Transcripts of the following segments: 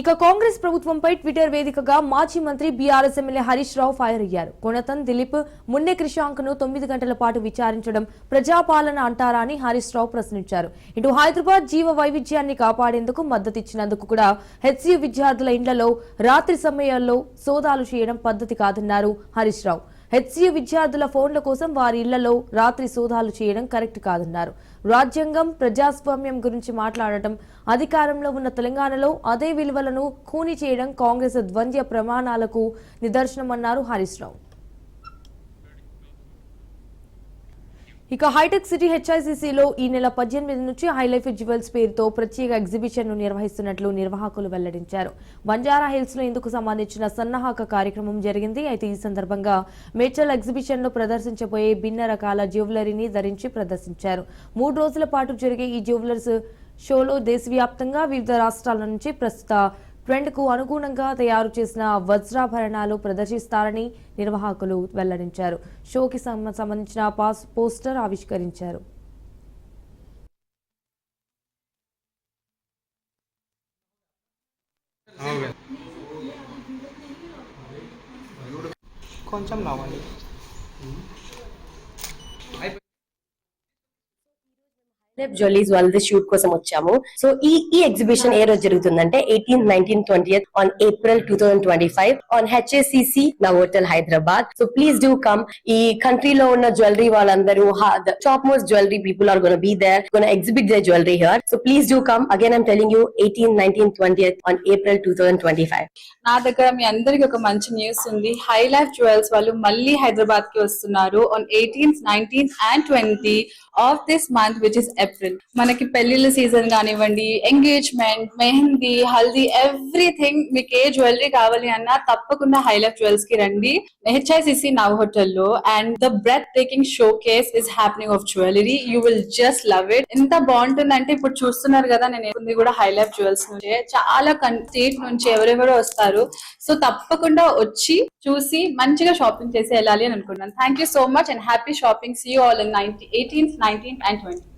ఇక కాంగ్రెస్ ప్రభుత్వంపై ట్విట్టర్ వేదికగా మాజీ మంత్రి BRS MLA Harish Rao fire అయ్యారు. కొనతన్ దిలీప్ మున్నె కృషాంక్ను తొమ్మిది గంటల పాటు విచారించడం ప్రజాపాలన అంటారా అని హరీష్ రావు ప్రశ్నించారు. ఇటు హైదరాబాద్ జీవ వైవిధ్యాన్ని కాపాడేందుకు మద్దతిచ్చినందుకు కూడా హెచ్సియు విద్యార్థుల ఇండ్లలో రాత్రి సమయాల్లో సోదాలు చేయడం పద్ధతి కాదన్నారు హరీష్ రావు. హెచ్సియు విద్యార్థుల ఫోన్ల కోసం వారి ఇళ్ళలో రాత్రి సోదాలు చేయడం కరెక్ట్ కాదన్నారు. రాజ్యాంగం ప్రజాస్వామ్యం గురించి మాట్లాడటం అధికారంలో ఉన్న తెలంగాణలో అదే విలువలను ఖూని చేయడం కాంగ్రెస్ ద్వంద్వ ప్రమాణాలకు నిదర్శనమన్నారు హరీష్ రావు. ఇక హైటెక్ సిటీ హెచ్ఐసిసిలో ఈ నెల పద్దెనిమిది నుంచి హైలైఫ్ జ్యువెల్స్ పేరుతో ప్రత్యేక ఎగ్జిబిషన్ను నిర్వహిస్తున్నట్లు నిర్వాహకులు వెల్లడించారు. బంజారా హిల్స్లో ఇందుకు సంబంధించిన సన్నాహక కార్యక్రమం జరిగింది. అయితే ఈ సందర్భంగా మేచల్ ఎగ్జిబిషన్లో ప్రదర్శించబోయే భిన్న రకాల జ్యువెలరీని ధరించి ప్రదర్శించారు. మూడు రోజుల పాటు జరిగే ఈ జ్యువెలర్స్ షోలో దేశవ్యాప్తంగా వివిధ రాష్ట్రాల నుంచి ప్రస్తుత ట్రెండ్కు అనుగుణంగా తయారు చేసిన వజ్రాభరణాలు ప్రదర్శిస్తారని నిర్వాహకులు వెల్లడించారు. షోకి సంబంధించిన పాస్ పోస్టర్ ఆవిష్కరించారు. కొంచెం రావాలి రేపు జ్యువెలరీస్ వాళ్ళది షూట్ కోసం వచ్చాము. సో ఈ ఈ ఎగ్జిబిషన్ ఏ రోజు జరుగుతుందంటే eighteen nineteen twenty on April two thousand twenty five on HICC Novotel Hyderabad so please do come ఈ కంట్రీలో ఉన్న జ్యువెలరీ వాళ్ళందరూ top most jewellery people are gonna be there gonna exhibit their jewellery here so please do come again I'm telling you eighteen nineteen twenty on April two thousand twenty five నా దగ్గర మీ అందరికి ఒక మంచి news ఉంది. High life jewels వాళ్ళు మళ్ళీ హైదరాబాద్కి వస్తున్నారు on eighteenth nineteenth and twenty of this month which is April మనకి పెళ్ళిళ్ళ సీజన్ కానివ్వండి ఎంగేజ్మెంట్ మెహందీ హల్దీ ఎవ్రీథింగ్ మీకు ఏ జ్యువెలరీ కావాలి అన్నా తప్పకుండా హై లైఫ్ జ్యువెల్స్కి రండి. హెచ్ఐసిసి నవ్ హోటల్లో and the breathtaking showcase is happening of jewellery you will just love it ఎంత బాగుంటుందంటే ఇప్పుడు చూస్తున్నారు కదా నేను కూడా హై లైఫ్ జ్యువెల్స్ నుంచే. చాలా స్టేట్ నుంచి ఎవరెవరో వస్తారు. సో తప్పకుండా వచ్చి చూసి మంచిగా షాపింగ్ చేసి వెళ్ళాలి అని అనుకుంటున్నాను thank you so much and happy shopping see all in ninety eighteenth nineteenth and twenty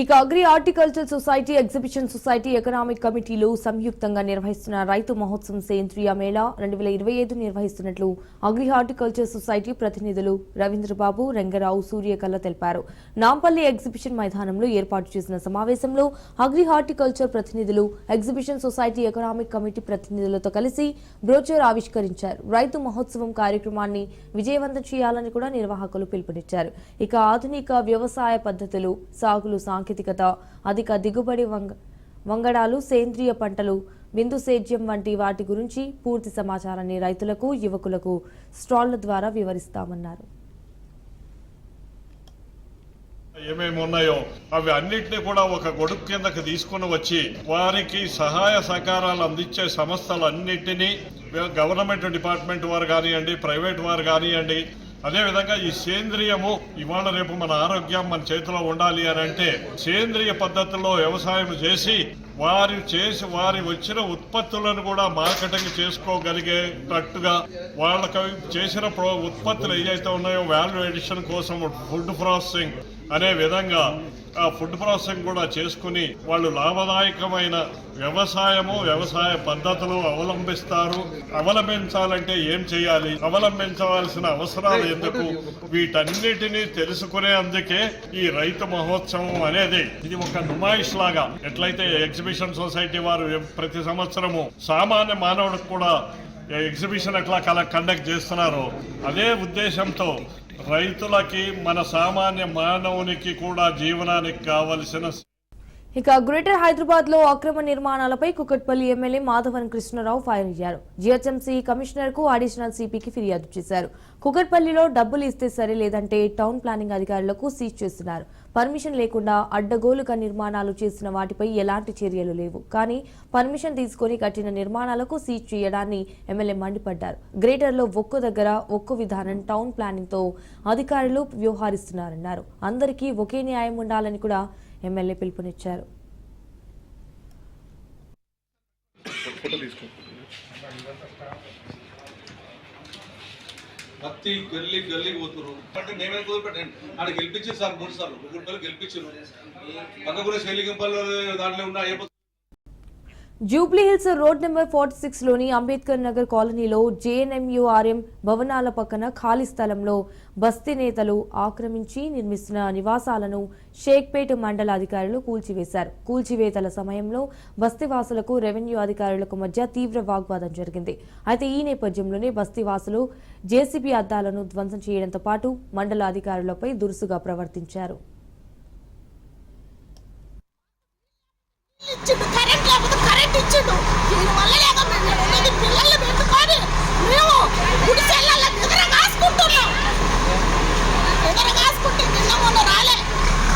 ఇక agri horticulture society exhibition society economic కమిటీలు సంయుక్తంగా నిర్వహిస్తున్న రైతు మహోత్సవం సేంద్రియ మేళా రెండు వేల ఇరవై ఐదు నిర్వహిస్తున్నట్లు అగ్రి హార్టికల్చర్ సొసైటీ ప్రతినిధులు రవీంద్రబాబు రంగరావు సూర్యకల్ల తెలిపారు. నాంపల్లి ఎగ్జిబిషన్ మైదానంలో ఏర్పాటు చేసిన సమావేశంలో అగ్రి హార్టికల్చర్ ప్రతినిధులు ఎగ్జిబిషన్ సొసైటీ ఎకనామిక్ కమిటీ ప్రతినిధులతో కలిసి బ్రోచర్ ఆవిష్కరించారు. రైతు మహోత్సవం కార్యక్రమాన్ని విజయవంతం చేయాలని కూడా నిర్వాహకులు పిలుపునిచ్చారు. ఇక ఆధునిక వ్యవసాయ పద్ధతులు సాగులు సాంకేతికత అధిక దిగుబడి వంగ వంగడాలు సేంద్రియ పంటలు బిందు సేద్యం వంటి వాటి గురించి పూర్తి సమాచారాన్ని రైతులకు యువకులకు స్టాళ్ళ ద్వారా వివరిస్తామన్నారు. ఏమేమి ఉన్నాయో అవి అన్నిటిని కూడా ఒక గొడుగు కిందకి తీసుకుని వచ్చి వారికి సహాయ సహకారాలు అందించే సంస్థలన్నిటినీ గవర్నమెంట్ డిపార్ట్మెంట్ వారు కానివ్వండి ప్రైవేట్ వారు కానివ్వండి అదేవిధంగా ఈ సేంద్రియము ఇవాళ రేపు మన ఆరోగ్యం మన చేతిలో ఉండాలి అని అంటే సేంద్రియ పద్ధతిలో వ్యవసాయం చేసి వారు చేసి వారి వచ్చిన ఉత్పత్తులను కూడా మార్కెటింగ్ చేసుకోగలిగేటట్టుగా వాళ్ళకి చేసిన ప్రో ఉత్పత్తులు ఏవైతే ఉన్నాయో వాల్యూ ఎడిషన్ కోసం ఫుడ్ ప్రాసెసింగ్ అనే విధంగా ఆ ఫుడ్ ప్రాసెసింగ్ కూడా చేసుకుని వాళ్ళు లాభదాయకమైన వ్యవసాయము వ్యవసాయ పద్ధతులు అవలంబిస్తారు. అవలంబించాలంటే ఏం చేయాలి? అవలంబించవలసిన అవసరాలు ఎందుకు? వీటన్నిటినీ తెలుసుకునే అందుకే ఈ రైతు మహోత్సవం అనేది ఇది ఒక నుమాయిష్ లాగా ఎట్లయితే ఎగ్జిబిషన్ సొసైటీ వారు ప్రతి సంవత్సరము సామాన్య మానవుడికి కూడా ఎగ్జిబిషన్ ఎట్లా కల కండక్ట్ చేస్తున్నారు అదే ఉద్దేశంతో రైతులకి మన సామాన్య మానవునికి కూడా జీవనానికి కావలసిన ఇక గ్రేటర్ హైదరాబాద్లో అక్రమ నిర్మాణాలపై కుకట్పల్లి ఎమ్మెల్యే మాధవన్ కృష్ణరావు ఫైర్ అయ్యారు. జిహెచ్ఎంసీ కమిషనర్కు అడిషనల్ సిపికి ఫిర్యాదు చేశారు. కుకట్పల్లిలో డబ్బులు ఇస్తే సరే లేదంటే టౌన్ ప్లానింగ్ అధికారులకు సీజ్ చేస్తున్నారు. పర్మిషన్ లేకుండా అడ్డగోలుగా నిర్మాణాలు చేసిన వాటిపై ఎలాంటి చర్యలు లేవు. కానీ పర్మిషన్ తీసుకొని కట్టిన నిర్మాణాలకు సీజ్ చేయడాన్ని ఎమ్మెల్యే మండిపడ్డారు. గ్రేటర్లో ఒక్కో దగ్గర ఒక్కో విధానం టౌన్ ప్లానింగ్తో అధికారులు వ్యవహరిస్తున్నారన్నారు. అందరికీ ఒకే న్యాయం ఉండాలని కూడా ఎమ్మెల్యే పిలుపునిచ్చారు. ప్రతి గల్లీ గల్లీ పోతున్నారు అంటే మేమే కుదిరిపెట్టండి ఆడ గెలిపించారు సార్ మూడు సార్లు. ముగ్గురు గెలిపించారు పక్క కూడా దాంట్లో ఉన్న ఏ Jubilee Hills road number forty సిక్స్లోని Ambedkar Nagar కాలనీలో జేఎన్ఎంయుఆర్ఎం భవనాల పక్కన ఖాళీ స్థలంలో బస్తీ నేతలు ఆక్రమించి నిర్మిస్తున్న నివాసాలను షేక్పేట్ మండల అధికారులు కూల్చివేశారు. కూల్చివేతల సమయంలో బస్తీవాసులకు రెవెన్యూ అధికారులకు మధ్య తీవ్ర వాగ్వాదం జరిగింది. అయితే ఈ నేపథ్యంలోనే బస్తీవాసులు జేసీబీ అద్దాలను ధ్వంసం చేయడంతో పాటు మండల అధికారులపై దురుసుగా ప్రవర్తించారు. ఇచ్చిండు దీని వల్ల లేక మేము ఉన్నది పిల్లల్ని పెట్టుకొని మేము గుడిసెళ్ళల్లో నిద్ర కాసుకుంటున్నాం. నిద్ర కాసుకుంటే నిన్న మొన్న రాలే.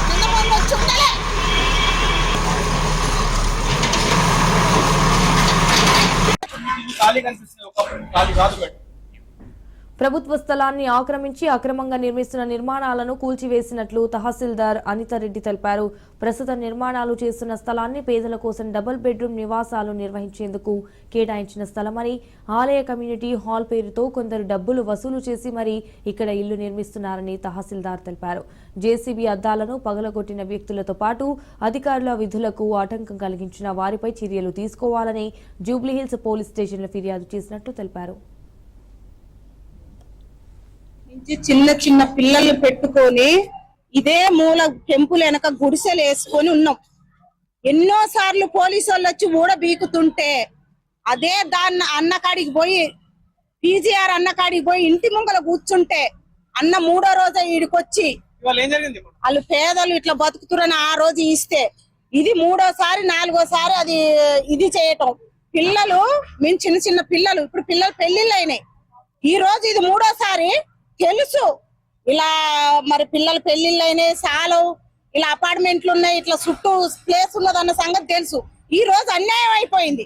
నిన్న మొన్న వచ్చి ఉండలే. ఖాళీ కనిపిస్తుంది. ఒకప్పుడు ఖాళీ కాదు మేడం ప్రభుత్వ స్థలాన్ని ఆక్రమించి అక్రమంగా నిర్మిస్తున్న నిర్మాణాలను కూల్చివేసినట్లు తహసీల్దార్ అనితారెడ్డి తెలిపారు. ప్రస్తుత నిర్మాణాలు చేస్తున్న స్థలాన్ని పేదల కోసం డబుల్ బెడ్రూమ్ నివాసాలు నిర్వహించేందుకు కేటాయించిన స్థలమని ఆలయ కమ్యూనిటీ హాల్ పేరుతో కొందరు డబ్బులు వసూలు చేసి మరీ ఇక్కడ ఇల్లు నిర్మిస్తున్నారని తహసీల్దార్ తెలిపారు. జేసీబీ అద్దాలను పగలగొట్టిన వ్యక్తులతో పాటు అధికారుల విధులకు ఆటంకం కలిగించిన వారిపై చర్యలు తీసుకోవాలని జూబ్లీహిల్స్ పోలీస్ స్టేషన్లో ఫిర్యాదు చేసినట్లు తెలిపారు. నుంచి చిన్న చిన్న పిల్లల్ని పెట్టుకొని ఇదే మూల టెంపుల్ వెనక గుడిసెలు వేసుకొని ఉన్నాం. ఎన్నో సార్లు పోలీసు వాళ్ళు వచ్చి ఊడ బీకుతుంటే అదే దాన్ని అన్నకాడికి పోయి పీజీఆర్ అన్నకాడికి పోయి ఇంటి ముంగల కూర్చుంటే అన్న మూడో రోజు ఈడికొచ్చి? వాళ్ళు పేదలు ఇట్లా బతుకుతురని ఆ రోజు ఇస్తే ఇది మూడోసారి నాలుగోసారి అది ఇది చేయటం. పిల్లలు మేము చిన్న చిన్న పిల్లలు ఇప్పుడు పిల్లలు పెళ్ళిళ్ళు అయినాయి. ఈ రోజు ఇది మూడోసారి తెలుసు. ఇలా మరి పిల్లలు పెళ్ళిళ్ళు అయినాయి సాలు ఇలా అపార్ట్మెంట్లు ఉన్నాయి ఇట్లా చుట్టూ ప్లేస్ ఉన్నదన్న సంగతి తెలుసు. ఈ రోజు అన్యాయం అయిపోయింది.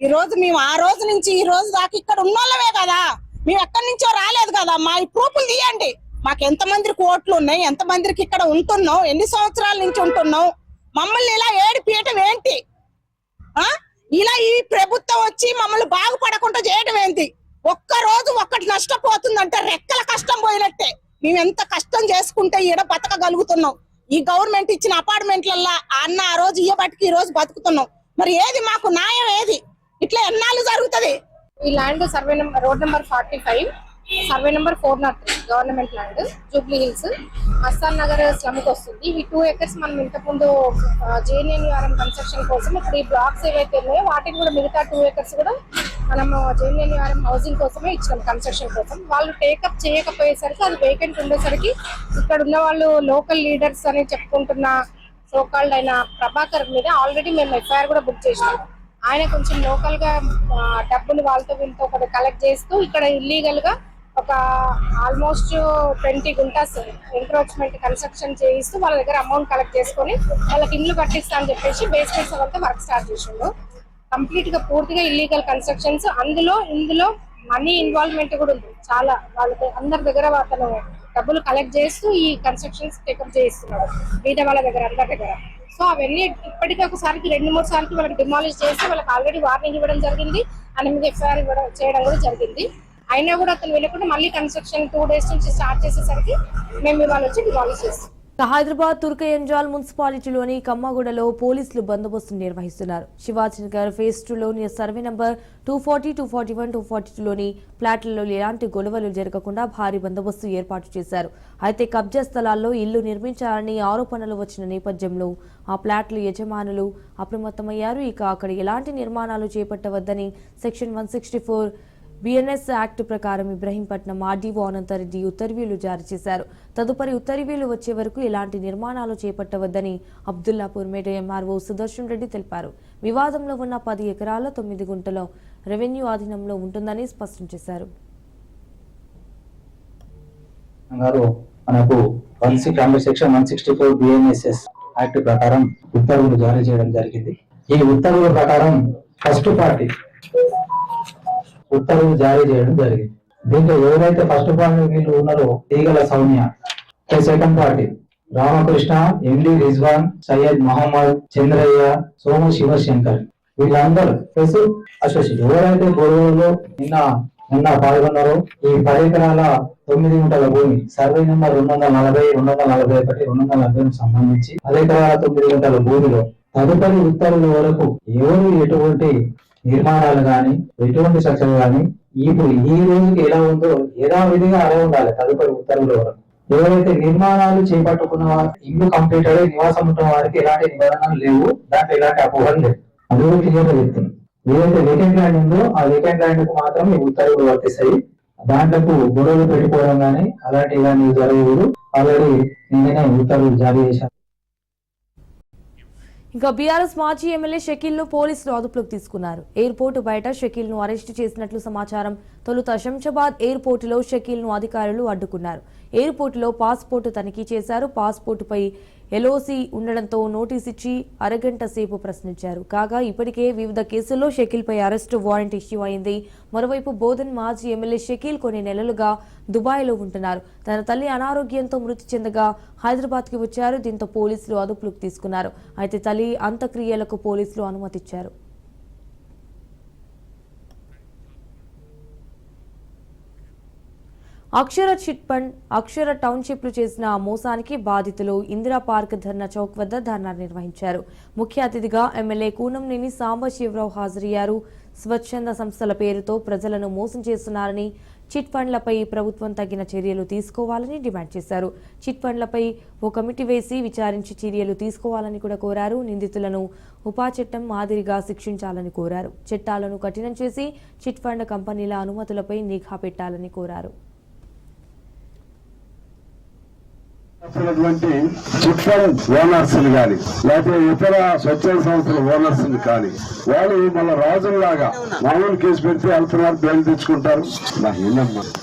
ఈ రోజు మేము ఆ రోజు నుంచి ఈ రోజు దాకా ఇక్కడ ఉన్నోళ్ళమే కదా. మేము ఎక్కడి నుంచో రాలేదు కదా. మా ప్రూఫ్లు తీయండి. మాకు ఎంత మందికి ఓట్లు ఉన్నాయి ఎంత మందికి ఇక్కడ ఉంటున్నాం ఎన్ని సంవత్సరాల నుంచి ఉంటున్నాం మమ్మల్ని ఇలా ఏడిపియటం ఏంటి? ఇలా ఈ ప్రభుత్వం వచ్చి మమ్మల్ని బాగుపడకుండా చేయడం ఏంటి? ఒక్క రోజు ఒక్కటి నష్టపోతుందంటే రెక్కల కష్టం పోయినట్టే. మేము ఎంత కష్టం చేసుకుంటే ఈడ బతకగలుగుతున్నాం. ఈ గవర్నమెంట్ ఇచ్చిన అపార్ట్మెంట్లల్లా అన్న ఆ రోజు ఇయ్యబట్టుకి ఈ రోజు బతుకుతున్నాం. మరి ఏది మాకు న్యాయం ఏది? ఇట్లా ఎన్నాళ్ళు జరుగుతది? ఈ land survey number road number forty five survey number four nought three government land Jubilee Hills Mastan Nagar స్లమ్కి వస్తుంది. ఈ టూ ఎకర్స్ మనం ఇంతకుముందు జేఎన్ఎన్ఆర్ఎం కన్స్ట్రక్షన్ కోసం ఇప్పుడు ఈ బ్లాక్స్ ఏవైతే ఉన్నాయో వాటిని కూడా మిగతా టూ ఎకర్స్ కూడా మనము జేఎన్ఎన్యూఆర్ఎం హౌసింగ్ కోసమే ఇచ్చినాం కన్స్ట్రక్షన్ కోసం. వాళ్ళు టేకప్ చేయకపోయేసరికి అది వేకెంట్ ఉండేసరికి ఇక్కడ ఉన్న వాళ్ళు లోకల్ లీడర్స్ అని చెప్పుకుంటున్న సోకాల్డ్ అయిన ప్రభాకర్ మీద ఆల్రెడీ మేము ఎఫ్ఐఆర్ కూడా బుక్ చేసినాం. ఆయన కొంచెం లోకల్గా డబ్బులు వాళ్ళతో వీళ్ళతో ఒకటి కలెక్ట్ చేస్తూ ఇక్కడ ఇల్లీగల్గా ఒక almost twenty guntas encroachment construction చేయిస్తూ వాళ్ళ దగ్గర అమౌంట్ కలెక్ట్ చేసుకొని వాళ్ళకి ఇల్లు కట్టిస్తా అని చెప్పేసి బేస్మెంట్స్ వాళ్ళతో వర్క్ స్టార్ట్ చేసిండు. కంప్లీట్గా పూర్తిగా ఇల్లీగల్ కన్స్ట్రక్షన్స్ అందులో ఇందులో మనీ ఇన్వాల్వ్మెంట్ కూడా ఉంది. చాలా వాళ్ళకి అందరి దగ్గర అతను డబ్బులు కలెక్ట్ చేస్తూ ఈ కన్స్ట్రక్షన్స్ టేకప్ చేయిస్తున్నాడు. మిగతా వాళ్ళ దగ్గర అందరి దగ్గర. సో అవన్నీ ఇప్పటికీ ఒకసారికి రెండు మూడు సార్లు వాళ్ళకి డిమాలిష్ చేసి వాళ్ళకి ఆల్రెడీ వార్నింగ్ ఇవ్వడం జరిగింది. అని మీద ఎఫ్ఐఆర్ ఇవ్వడం చేయడం కూడా జరిగింది. అయినా కూడా అతను వెళ్ళకుండా మళ్ళీ కన్స్ట్రక్షన్ టూ డేస్ నుంచి స్టార్ట్ చేసేసరికి మేము ఇవాళ వచ్చి డిమాలిష్ చేస్తాం. హైదరాబాద్ తుర్కయంజాల్ మున్సిపాలిటీలోని కమ్మగూడలో పోలీసులు బందోబస్తు నిర్వహిస్తున్నారు. Shivajinagar phase టూలోని survey number two forty two forty one two forty టూలోని ఫ్లాట్లలో ఎలాంటి గొడవలు జరగకుండా భారీ బందోబస్తు ఏర్పాటు చేశారు. అయితే కబ్జా స్థలాల్లో ఇల్లు నిర్మించాలని ఆరోపణలు వచ్చిన నేపథ్యంలో ఆ ఫ్లాట్ల యజమానులు అప్రమత్తమయ్యారు. ఇక అక్కడ ఎలాంటి నిర్మాణాలు చేపట్టవద్దని section one sixty four BNS act ప్రకారం ఇబ్రహీంపట్నం ఆర్డీఓ అనంతరెడ్డి ఉత్తర్వులు జారీ చేశారు. తదుపరి ఉత్తర్వులు వచ్చే వరకు ఎలాంటి నిర్మాణాలు చేపట్టవద్దని అబ్దుల్లాపూర్ మేడ ఎంఆర్ఓ సుదర్శన్ రెడ్డి తెలిపారు. వివాదంలో ఉన్న పది ఎకరాల తొమ్మిది గుంటలో రెవెన్యూ ఆధీనంలో ఉంటుందని స్పష్టం చేశారు. మనకు one six under section one sixty four BNSS act ప్రకారం ఉత్తర్వులు జారీ చేయడం జరిగింది. ఈ ఉత్తర్వుల ప్రకారం ఫస్ట్ పార్టీ ఉత్తర్వులు జారీ చేయడం జరిగింది. దీంట్లో ఎవరైతే ఫస్ట్ పార్టీ వీళ్ళు ఉన్నారో Teegala Soumya second party Ramakrishna MD Rizwan Syed Mohammed Chandraiah Somu Shivashankar వీళ్ళందరూ ప్లస్ అసోసియేట్ ఎవరైతే గొడవలో నిన్న నిన్న పాల్గొన్నారో ఈ పది ఎకరాల తొమ్మిది గుంటల భూమి సర్వే నెంబర్ రెండు వందల నలభై రెండు వందల నలభై ఒకటి రెండు వందల నలభై సంబంధించి పది ఎకరాల తొమ్మిది గుంటల భూమిలో తదుపరి ఉత్తర్వుల వరకు ఎవరు ఎటువంటి నిర్మాణాలు గాని ఎటువంటి చర్చలు గాని ఇప్పుడు ఈ రోజుకి ఎలా ఉందో యథావిధిగా అలా ఉండాలి తదుపరి ఉత్తర్వుల వరకు. ఎవరైతే నిర్మాణాలు చేపట్టుకున్న వారు ఇల్లు కంప్లీట్ అయ్యి నివాసం ఉన్న వారికి ఎలాంటి నిబంధనలు లేవు దాంట్లో ఎలాంటి అపోహలు లేవు. అందులో క్లియర్గా చెప్తుంది ఏదైతే వేకెంట్ ల్యాండ్ ఉందో ఆ వేకెంట్ ల్యాండ్కు మాత్రం ఈ ఉత్తర్వులు వర్తిస్తాయి. దాంట్లకు గొడవలు పెట్టుకోవడం కానీ అలాంటి కానీ జరగదు ఆల్రెడీ నేనే ఉత్తర్వులు జారీ చేశాను ఇంకా బీఆర్ఎస్ మాజీ ఎమ్మెల్యే షకీల్ను పోలీసులు అదుపులోకి తీసుకున్నారు. ఎయిర్పోర్టు బయట షకీల్ను అరెస్టు చేసినట్లు సమాచారం తొలుత శంషాబాద్ ఎయిర్పోర్ట్లో షకీల్ను అధికారులు అడ్డుకున్నారు. ఎయిర్పోర్టులో పాస్పోర్టు తనిఖీ చేశారు. పాస్పోర్టుపై ఎల్ఓసి ఉండడంతో నోటీస్ ఇచ్చి అరగంట సేపు ప్రశ్నించారు. కాగా ఇప్పటికే వివిధ కేసుల్లో షకీల్పై అరెస్టు వారెంట్ ఇష్యూ అయింది. మరోవైపు బోధన్ మాజీ ఎమ్మెల్యే షకీల్ కొన్ని నెలలుగా దుబాయ్లో ఉంటున్నారు. తన తల్లి అనారోగ్యంతో మృతి చెందగా హైదరాబాద్కి వచ్చారు. దీంతో పోలీసులు అదుపులోకి తీసుకున్నారు. అయితే తల్లి అంత్యక్రియలకు పోలీసులు అనుమతిచ్చారు. అక్షర చిట్ ఫండ్ అక్షర టౌన్షిప్లు చేసిన మోసానికి బాధితులు ఇందిరా పార్క్ ధర్నా చౌక్ వద్ద ధర్నా నిర్వహించారు. ముఖ్య అతిథిగా ఎమ్మెల్యే కూనంనేని సాంబశివరావు హాజరయ్యారు. స్వచ్ఛంద సంస్థల పేరుతో ప్రజలను మోసం చేస్తున్నారని చిట్ ఫండ్లపై ప్రభుత్వం తగిన చర్యలు తీసుకోవాలని డిమాండ్ చేశారు. చిట్ ఫండ్లపై ఓ కమిటీ వేసి విచారించి చర్యలు తీసుకోవాలని కూడా కోరారు. నిందితులను ఉపా చట్టం మాదిరిగా శిక్షించాలని కోరారు. చట్టాలను కఠినం చేసి చిట్ ఫండ్ కంపెనీల అనుమతులపై నిఘా పెట్టాలని కోరారు. ఉన్నటువంటి చిట్ ఓనర్స్ కానీ లేకపోతే ఇతర స్వచ్ఛంద సంస్థల ఓనర్స్ కానీ వాళ్ళు మన రాజుల్లాగా మామూలు కేసు పెడితే వెళ్తున్నారు బెయిల్ తెచ్చుకుంటారు.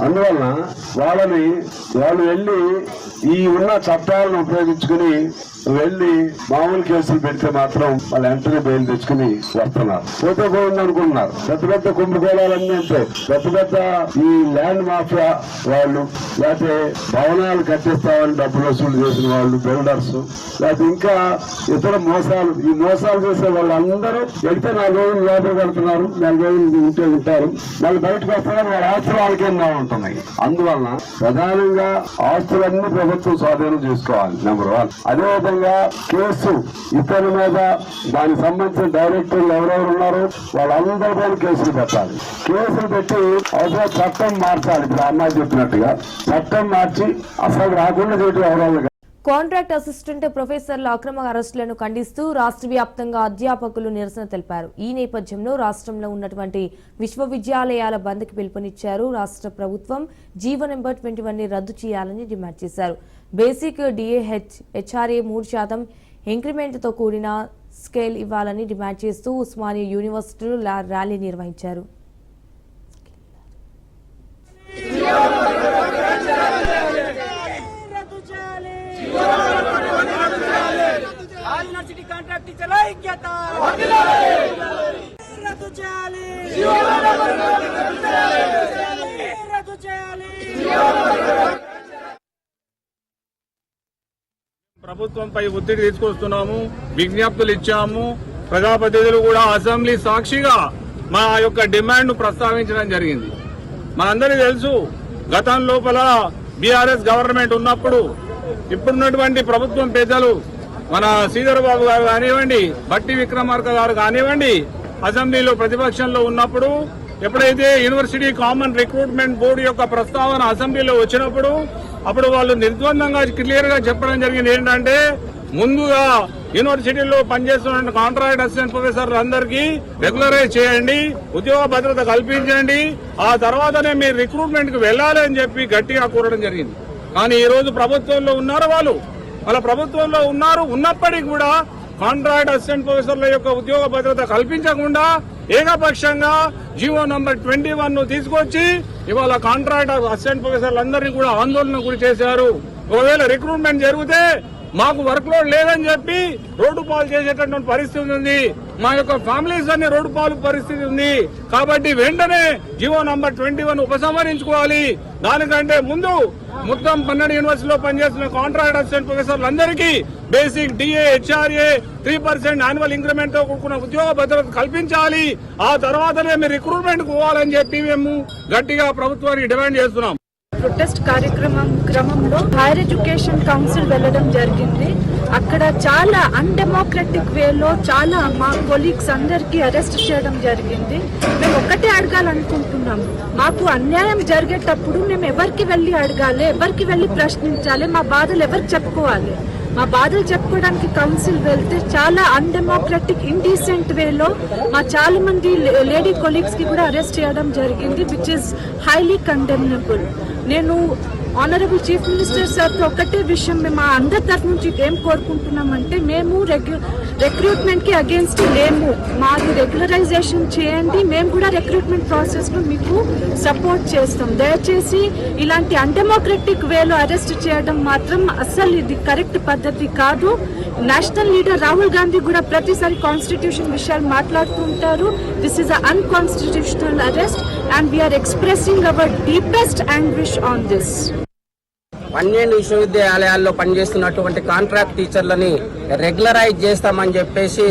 అందువలన వాళ్ళని వాళ్ళు వెళ్ళి ఈ ఉన్న చట్టాలను ఉపయోగించుకుని వెళ్ళి మామూలు కేసులు పెడితే మాత్రం వాళ్ళు వెంటనే బయలు తెచ్చుకుని వస్తున్నారు. పోతే పోయింది అనుకుంటున్నారు. పెద్ద పెద్ద కుంభకోణాలన్నీ అంటే పెద్ద పెద్ద ఈ ల్యాండ్ మాఫియా వాళ్ళు లేకపోతే భవనాలు కట్టిస్తామని డబ్బులు వసూలు చేసిన వాళ్ళు బిల్డర్స్ లేకపోతే ఇంకా ఇతర మోసాలు. ఈ మోసాలు చేసే వాళ్ళందరూ వెళ్తే నాలుగు రోజులు లోపల కడుతున్నారు. నాలుగు రోజులు ఉంటే ఉంటారు. వాళ్ళు బయటకు వస్తున్నారు. వాళ్ళ ఆస్తులు వాళ్ళకేం బాగుంటున్నాయి అందువలన ప్రధానంగా ఆస్తులన్నీ ప్రభుత్వం స్వాధీనం చేసుకోవాలి నెంబర్ వన్ అదే అదేవిధంగా కేసు ఇతని మీద దానికి సంబంధించిన డైరెక్టర్లు ఎవరెవరు ఉన్నారో వాళ్ళందరి పైన కేసులు పెట్టాలి. కేసులు పెట్టి అవసరం చట్టం మార్చాలి. ఇప్పుడు అమ్మాయి చెప్పినట్టుగా చట్టం మార్చి అసలు రాకుండా చేయడం ఎవరెవరు కాంట్రాక్ట్ అసిస్టెంట్ ప్రొఫెసర్ల అక్రమ అరెస్టులను ఖండిస్తూ రాష్ట్ర వ్యాప్తంగా అధ్యాపకులు నిరసన తెలిపారు. ఈ నేపథ్యంలో రాష్ట్రంలో ఉన్నటువంటి విశ్వవిద్యాలయాల బంద్కి పిలుపునిచ్చారు రాష్ట్ర ప్రభుత్వం. జీవో నెంబర్ ట్వంటీ వన్ రద్దు చేయాలని డిమాండ్ చేశారు. బేసిక్ డిఏహెచ్ హెచ్ఆర్ఏ మూడు శాతం ఇంక్రిమెంట్తో కూడిన స్కేల్ ఇవ్వాలని డిమాండ్ చేస్తూ ఉస్మానియా యూనివర్సిటీలో ర్యాలీ నిర్వహించారు రద్దు చేయాలి రద్దు చేయాలి ప్రభుత్వంపై ఒత్తిడి తీసుకొస్తున్నాము విజ్ఞప్తులు ఇచ్చాము ప్రజాప్రతినిధులు కూడా అసెంబ్లీ సాక్షిగా మా యొక్క డిమాండ్ను ప్రస్తావించడం జరిగింది. మనందరికీ తెలుసు గతం లోపల బీఆర్ఎస్ గవర్నమెంట్ ఉన్నప్పుడు ఇప్పుడున్నటువంటి ప్రభుత్వం పెద్దలు మన శ్రీధర్ బాబు గారు కానివ్వండి బట్టి విక్రమార్క గారు కానివ్వండి అసెంబ్లీలో ప్రతిపక్షంలో ఉన్నప్పుడు ఎప్పుడైతే యూనివర్సిటీ కామన్ రిక్రూట్మెంట్ బోర్డు యొక్క ప్రస్తావన అసెంబ్లీలో వచ్చినప్పుడు అప్పుడు వాళ్ళు నిర్ద్వందంగా క్లియర్గా చెప్పడం జరిగింది. ఏంటంటే ముందుగా యూనివర్సిటీలో పనిచేస్తున్న కాంట్రాక్ట్ అసిస్టెంట్ ప్రొఫెసర్లు అందరికీ రెగ్యులరైజ్ చేయండి ఉద్యోగ భద్రత కల్పించండి ఆ తర్వాతనే మీరు రిక్రూట్మెంట్కు వెళ్ళాలి అని చెప్పి గట్టిగా కోరడం జరిగింది. కానీ ఈ రోజు ప్రభుత్వంలో ఉన్నారు వాళ్ళు. వాళ్ళ ప్రభుత్వంలో ఉన్నారు ఉన్నప్పటికీ కూడా కాంట్రాక్ట్ అసిస్టెంట్ ప్రొఫెసర్ల యొక్క ఉద్యోగ భద్రత కల్పించకుండా ఏకపక్షంగా జీవో నంబర్ ట్వంటీ వన్ను తీసుకొచ్చి ఇవాళ కాంట్రాక్ట్ అసిస్టెంట్ ప్రొఫెసర్లందరినీ కూడా ఆందోళన గురి చేశారు. ఒకవేళ రిక్రూట్మెంట్ జరిగితే మాకు వర్క్ లోడ్ లేదని చెప్పి రోడ్డు పాలు చేసేటటువంటి పరిస్థితి ఉంది. మా యొక్క ఫ్యామిలీస్ అన్ని రోడ్డు పాలు పరిస్థితి ఉంది. కాబట్టి వెంటనే జీవో నంబర్ ట్వంటీ వన్ ఉపసంహరించుకోవాలి. దానికంటే ముందు మొత్తం పన్నెండు యూనివర్సిటీలో పనిచేస్తున్న contract assistant ప్రొఫెసర్లందరికీ basic DA HRA three percent annual ఇంక్రిమెంట్తో కూడుకున్న ఉద్యోగ భద్రత కల్పించాలి. ఆ తర్వాతనే మీరు రిక్రూట్మెంట్ పోవాలని చెప్పి మేము గట్టిగా ప్రభుత్వానికి డిమాండ్ చేస్తున్నాం. ప్రొటెస్ట్ కార్యక్రమం క్రమంలో హైయర్ ఎడ్యుకేషన్ కౌన్సిల్ వెళ్ళడం జరిగింది. అక్కడ చాలా అన్డెమోక్రటిక్ వేలో చాలా మా కొలీగ్స్ అందరికీ అరెస్ట్ చేయడం జరిగింది. మేము ఒక్కటే అడగాలనుకుంటున్నాం. మాకు అన్యాయం జరిగేటప్పుడు మేము ఎవరికి వెళ్ళి అడగాలి ఎవరికి వెళ్ళి ప్రశ్నించాలి మా బాధలు ఎవరికి చెప్పుకోవాలి? మా బాధలు చెప్పుకోవడానికి కౌన్సిల్ వెళ్తే చాలా అన్డెమోక్రటిక్ ఇండీసెంట్ వేలో మా చాలా మంది లేడీ కొలీగ్స్కి కూడా అరెస్ట్ చేయడం జరిగింది విచ్ ఇస్ హైలీ కండెమ్నబుల్ నేను ఆనరబుల్ చీఫ్ మినిస్టర్ సార్తో ఒకటే విషయం మేము మా అందరి తరఫు నుంచి ఏం కోరుకుంటున్నామంటే మేము రెగ్యు రిక్రూట్మెంట్కి అగేన్స్ట్ లేము. మాది రెగ్యులరైజేషన్ చేయండి. మేము కూడా రిక్రూట్మెంట్ ప్రాసెస్లో మీకు సపోర్ట్ చేస్తాం. దయచేసి ఇలాంటి అన్డెమోక్రటిక్ వేలో అరెస్ట్ చేయడం మాత్రం అస్సలు ఇది కరెక్ట్ పద్ధతి కాదు. నేషనల్ లీడర్ రాహుల్ గాంధీ కూడా ప్రతిసారి కాన్స్టిట్యూషన్ విషయాలు మాట్లాడుతూ ఉంటారు this is unconstitutional arrest and we are expressing our deepest and wish on this పన్నెండు విశ్వవిద్యాలయాల్లో పనిచేస్తున్నటువంటి కాంట్రాక్ట్ టీచర్లని రెగ్యులరైజ్ చేస్తామని చెప్పేసి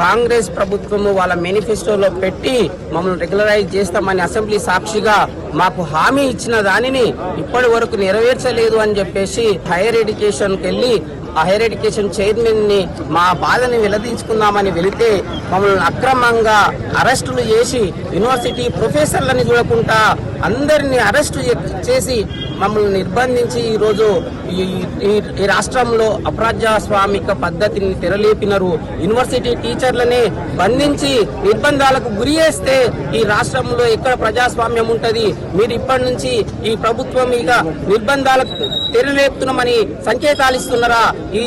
కాంగ్రెస్ ప్రభుత్వము వాళ్ళ మేనిఫెస్టోలో పెట్టి మమ్మల్ని రెగ్యులరైజ్ చేస్తామని అసెంబ్లీ సాక్షిగా మాకు హామీ ఇచ్చిన దానిని ఇప్పటి వరకు నెరవేర్చలేదు అని చెప్పేసి హైయర్ ఎడ్యుకేషన్కి వెళ్ళి ఆ హైయర్ ఎడ్యుకేషన్ చైర్మన్ని మా బాధని వెలదీంచుకుందామని వెళితే మమ్మల్ని అక్రమంగా అరెస్టులు చేసి యూనివర్సిటీ ప్రొఫెసర్లని చూడకుండా అందరినీ అరెస్టు చేసి మమ్మల్ని నిర్బంధించి ఈరోజు ఈ ఈ- రాష్ట్రంలో అప్రజాస్వామిక పద్ధతిని తెరలేపినారు. యూనివర్సిటీ టీచర్లని బంధించి నిర్బంధాలకు గురి చేస్తే ఈ రాష్ట్రంలో ఎక్కడ ప్రజాస్వామ్యం ఉంటది? మీరు ఇప్పటి నుంచి ఈ ప్రభుత్వం ఇక నిర్బంధాలకు తెరలేపుతున్నామని సంకేతాలు ఇస్తున్నారా? ఈ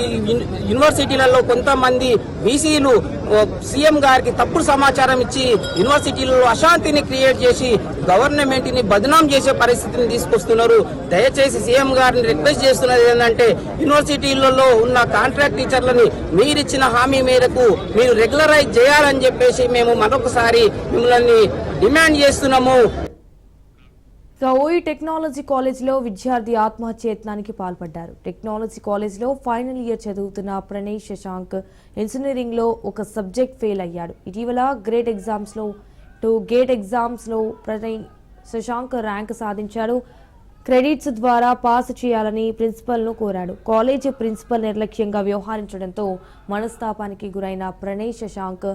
యూనివర్సిటీలలో కొంతమంది బీసీలు సీఎం గారికి తప్పుడు సమాచారం ఇచ్చి యూనివర్సిటీలలో అశాంతిని క్రియేట్ చేసి గవర్నమెంట్ని బదనాం చేసే పరిస్థితిని తీసుకొస్తున్నారు. దయచేసి సీఎం గారిని రిక్వెస్ట్ చేస్తున్నది ఏంటంటే యూనివర్సిటీలలో ఉన్న కాంట్రాక్ట్ టీచర్లని మీరిచ్చిన హామీ మేరకు మీరు రెగ్యులరైజ్ చేయాలని చెప్పేసి మేము మరొకసారి మిమ్మల్ని డిమాండ్ చేస్తున్నాము. ఇక ఓయి టెక్నాలజీ కాలేజ్లో విద్యార్థి ఆత్మహత్య యత్నానికి పాల్పడ్డారు. టెక్నాలజీ కాలేజ్లో ఫైనల్ ఇయర్ చదువుతున్న ప్రణయ్ శశాంక్ ఇంజనీరింగ్లో ఒక సబ్జెక్ట్ ఫెయిల్ అయ్యాడు. ఇటీవల గ్రేట్ ఎగ్జామ్స్లో టు గేట్ ఎగ్జామ్స్లో ప్రణయ్ శశాంక్ ర్యాంక్ సాధించాడు. క్రెడిట్స్ ద్వారా పాస్ చేయాలని ప్రిన్సిపల్ను కోరాడు. కాలేజీ ప్రిన్సిపల్ నిర్లక్ష్యంగా వ్యవహరించడంతో మనస్తాపానికి గురైన ప్రణయ్ శశాంక్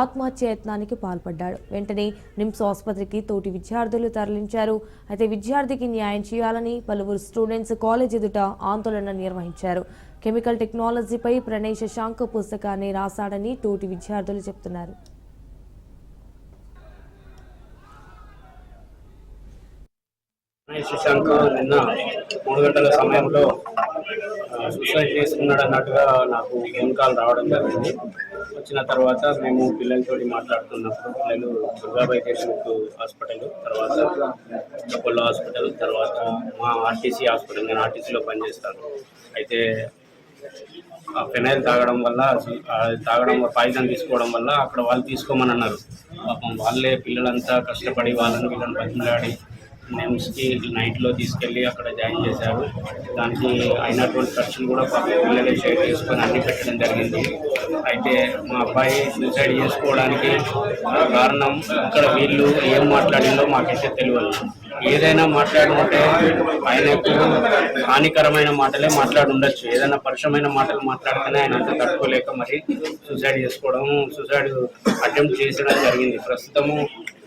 ఆత్మహత్యయత్నానికి పాల్పడ్డాడు. వెంటనే నిమ్స్ ఆసుపత్రికి తోటి విద్యార్థులు తరలించారు. అయితే విద్యార్థికి న్యాయం చేయాలని పలువురు స్టూడెంట్స్ కాలేజ్ ఎదుట ఆందోళన నిర్వహించారు. కెమికల్ టెక్నాలజీపై ప్రణయ్ శశాంక్ పుస్తకాన్ని రాశాడని తోటి విద్యార్థులు చెప్తున్నారు. శశాంక్ నిన్న మూడు గంటల సమయంలో సూసైడ్ చేసుకున్నాడు అన్నట్టుగా నాకు ఫోన్ కాల్ రావడం జరిగింది. వచ్చిన తర్వాత మేము పిల్లలతో మాట్లాడుతున్నప్పుడు పిల్లలు దుర్గాబాయి దేశ్ముఖ్ హాస్పిటల్ తర్వాత అపోలో హాస్పిటల్ తర్వాత మా ఆర్టీసీ హాస్పిటల్ నేను ఆర్టీసీలో పనిచేస్తాను. అయితే ఆ ఫెనైల్ తాగడం వల్ల తాగడం పాయిజన్ తీసుకోవడం వల్ల అక్కడ వాళ్ళు తీసుకోమని అన్నారు. పాపం వాళ్ళే పిల్లలంతా కష్టపడి వాళ్ళని వీళ్ళని బతిమలాడి నిమ్స్కి నైట్లో తీసుకెళ్ళి అక్కడ జాయిన్ చేశారు. దానికి అయినటువంటి ఖర్చులు కూడా పిల్లలే షేర్ చేసుకొని అన్ని పెట్టడం జరిగింది. అయితే మా అబ్బాయి సూసైడ్ చేసుకోవడానికి కారణం ఇక్కడ వీళ్ళు ఏం మాట్లాడిందో మాకైతే తెలియదు ఏదైనా మాట్లాడుకుంటే ఆయనకు హానికరమైన మాటలే మాట్లాడి ఉండొచ్చు. ఏదైనా పరుషమైన మాటలు మాట్లాడితేనే ఆయన అంత తట్టుకోలేక మరి సూసైడ్ చేసుకోవడం సూసైడ్ అటెంప్ట్ చేసడం జరిగింది. ప్రస్తుతము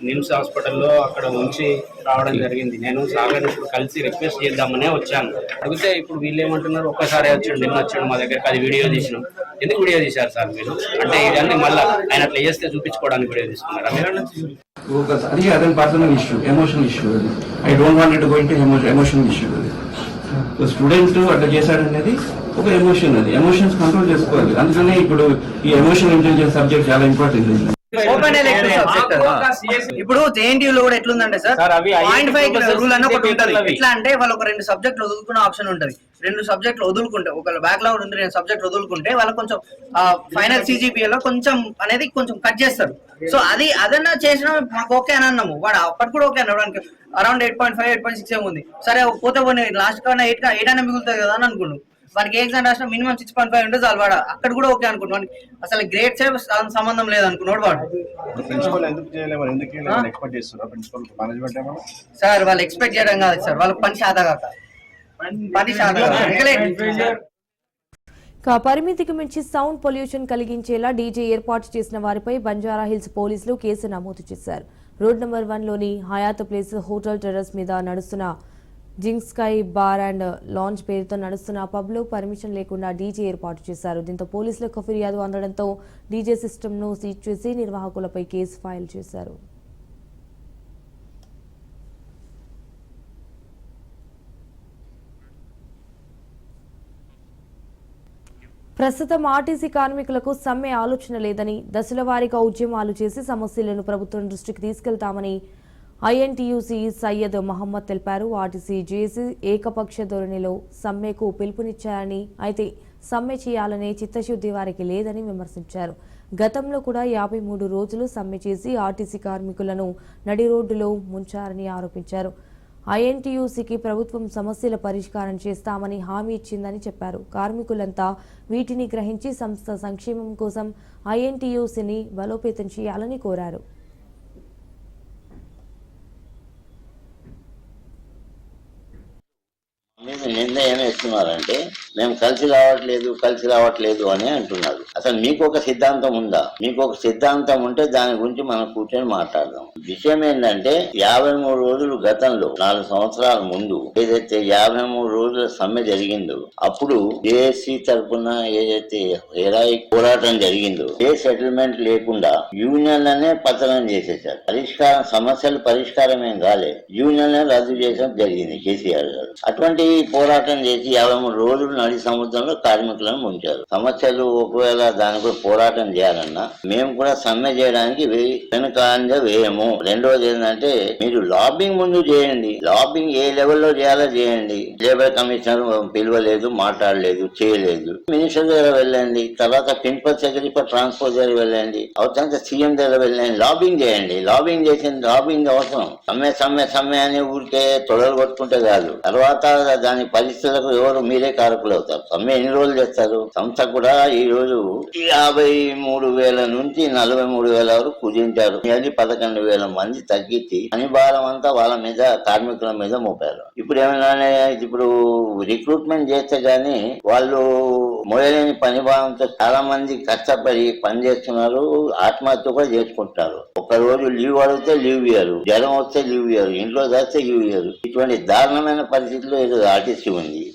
నిమ్స్ హాస్పిటల్లో అక్కడ ఉంచి రావడం జరిగింది. నేను సాగర్ ఇప్పుడు కలిసి రిక్వెస్ట్ చేద్దామనే వచ్చాను. అడిగితే ఇప్పుడు వీళ్ళు ఏమంటున్నారు ఒక్కసారి వచ్చాడు నిన్న వచ్చాడు మా దగ్గర అది వీడియో తీసినాం. ఎందుకు వీడియో తీశారు సార్ మీరు? అంటే ఇవన్నీ మళ్ళీ ఆయన అట్లా చేస్తే చూపించుకోవడానికి వీడియో తీసుకున్నారా? మీరు ఒక పర్సనల్ ఇష్యూ ఎమోషనల్ ఇష్యూ అది. I don't want to go into emotional issue అది. స్టూడెంట్ అట్లా చేశాడనేది ఒక ఎమోషన్ అది. ఎమోషన్స్ కంట్రోల్ చేసుకోవాలి. అందుకనే ఇప్పుడు ఈ ఎమోషన్ ఇంటెలిజెన్స్ సబ్జెక్ట్ చాలా ఇంపార్టెంట్ ఓపెన్ ఇప్పుడు జేఎన్టీయూ లో కూడా ఎట్లుందంటే సార్ సార్, అవి పాయింట్ ఫైవ్ రూల్ అని ఒకటి ఉంటుంది. ఎట్లా అంటే వాళ్ళు ఒక రెండు సబ్జెక్టులు వదులుకునే ఆప్షన్ ఉంటుంది. రెండు సబ్జెక్టులు వదులుకుంటే ఒకవేళ బ్యాక్లాగ్ ఉంది రెండు సబ్జెక్ట్ వదులుకుంటే వాళ్ళకి కొంచెం ఫైనల్ సిజిపిఏ లో కొంచెం అనేది కొంచెం కట్ చేస్తారు. సో అది అదన్నా చేసినా మాకు ఓకే అని అన్నాము. వాడు అప్పటి కూడా ఓకే అన్నాడు. Around eight point five eight point six ఏముంది. సరే పోతే పోనీ లాస్ట్ కన్నా ఎయిట్ ఎయిట్ అయినా మిగులుతుంది కదా అని అనుకున్నాడు వానికి ఏ ఎగ్జామ్ రాసినా మినిమం సిక్స్ పాయింట్ ఫైవ్ ఉంటే చాలు వాడు. అక్కడ కూడా ఓకే అనుకున్నాడు వానికి అసలు గ్రేడ్స్ సంబంధం లేదు అనుకున్నాడు వాడు. ప్రిన్సిపల్ ఎందుకు చేయలేము? ఎందుకు ఎక్స్పెక్ట్ చేస్తున్నారు ప్రిన్సిపల్ మేనేజ్మెంట్ ఏమో సార్ వాళ్ళు ఎక్స్పెక్ట్ చేయడం కాదు సార్. వాళ్ళకి పని శాత కాక. పని శాత కాక. పరిమితికి మించి సౌండ్ పొల్యూషన్ కలిగించేలా డీజే ఏర్పాటు చేసిన వారిపై బంజారా హిల్స్ పోలీసులు కేసు నమోదు చేశారు. రోడ్ నెంబర్ వన్లోని హయాత్ ప్లేస్ హోటల్ టెర్రస్ మీద నడుస్తున్న జింగ్ స్కై బార్ అండ్ లాంచ్ పేరుతో నడుస్తున్న పబ్లో పర్మిషన్ లేకుండా డీజే ఏర్పాటు చేశారు. దీంతో పోలీసులకు ఫిర్యాదు అందడంతో డీజే సిస్టమ్ను సీజ్ చేసి నిర్వాహకులపై కేసు ఫైల్ చేశారు. ప్రస్తుతం ఆర్టీసీ కార్మికులకు సమ్మె ఆలోచన లేదని దశల వారీగా ఉద్యమాలు చేసి సమస్యలను ప్రభుత్వం దృష్టికి తీసుకెళ్తామని ఐఎన్టీయూసీ సయ్యద్ మహమ్మద్ తెలిపారు. ఆర్టీసీ జేసీ ఏకపక్ష ధోరణిలో సమ్మెకు పిలుపునిచ్చారని అయితే సమ్మె చేయాలనే చిత్తశుద్ధి వారికి లేదని విమర్శించారు. గతంలో కూడా యాభై మూడు రోజులు సమ్మె చేసి ఆర్టీసీ కార్మికులను నడి రోడ్డులో ముంచారని ఆరోపించారు. ఐఎన్టీయూసీకి ప్రభుత్వం సమస్యల పరిష్కారం చేస్తామని హామీ ఇచ్చిందని చెప్పారు. కార్మికులంతా వీటిని గ్రహించి సంస్థ సంక్షేమం కోసం ఐఎన్టీయూసీని బలోపేతం చేయాలని కోరారు. మీద నింద ఏమి ఇస్తున్నారంటే మేము కలిసి రావట్లేదు కలిసి రావట్లేదు అని అంటున్నారు. అసలు మీకు ఒక సిద్ధాంతం ఉందా? మీకు ఒక సిద్ధాంతం ఉంటే దాని గురించి మనం కూర్చొని మాట్లాడదాం. విషయం ఏంటంటే యాభై మూడు రోజులు గతంలో నాలుగు సంవత్సరాల ముందు ఏదైతే యాభై మూడు రోజుల సమ్మె జరిగిందో అప్పుడు జేఏసీ తరఫున ఏదైతే హెరాయి పోరాటం జరిగిందో ఏ సెటిల్మెంట్ లేకుండా యూనియన్లనే పతనం చేసేసారు పరిష్కారం సమస్యలు పరిష్కారం ఏం కాలే. యూనియన్ రద్దు చేయడం జరిగింది కేసీఆర్ గారు. అటువంటి పోరాటం చేసి యాభై మూడు రోజులు నడి సముద్రంలో కార్మికులను ఉంచారు. సమస్యలు ఒకవేళ దానిపై పోరాటం చేయాలన్నా మేము కూడా సమ్మె చేయడానికి వే- వేయము రెండోది ఏంటంటే మీరు లాబింగ్ ముందు చేయండి. లాబింగ్ ఏ లెవెల్లో చేయాలో చేయండి. లేబర్ కమిషనర్ పిలవలేదు మాట్లాడలేదు చేయలేదు. మినిస్టర్ దగ్గర వెళ్ళండి. తర్వాత ప్రిన్సిపల్ సెక్రటరీ ఫర్ ట్రాన్స్పోర్ట్ దగ్గర వెళ్ళండి. అవసరం సీఎం దగ్గర వెళ్ళండి. లాబింగ్ చేయండి. లాబింగ్ చేసిన లాబింగ్ అవసరం. సమ్మె సమ్మె సమ్మె అని ఊరికే తొడలు కొట్టుకుంటే కాదు. తర్వాత దాని పరిస్థితులకు ఎవరు మీరే కారకులు. అవుతారు సమ్మె ఎన్ని రోజులు చేస్తారు? సంస్థ కూడా ఈ రోజు యాభై మూడు వేల నుంచి నలభై మూడు వేల వరకు కుదించారు. అది పదకొండు వేల మంది తగ్గించి పని భారం అంతా వాళ్ళ మీద కార్మికుల మీద మోపారు. ఇప్పుడు ఏమైనా ఇప్పుడు రిక్రూట్మెంట్ చేస్తే గానీ వాళ్ళు మోయలేని పని భావంతో చాలా మంది కష్టపడి పని చేస్తున్నారు ఆత్మహత్య కూడా చేసుకుంటారు ఒక రోజు లీవ్ అడిగితే లీవ్ ఇయ్యరు. జ్వరం వస్తే లీవ్ ఇయ్యరు. ఇంట్లో చేస్తే లీవ్ ఇయ్యరు. ఇటువంటి దారుణమైన పరిస్థితిలో ఈరోజు ఆర్టీసీ ఉంది.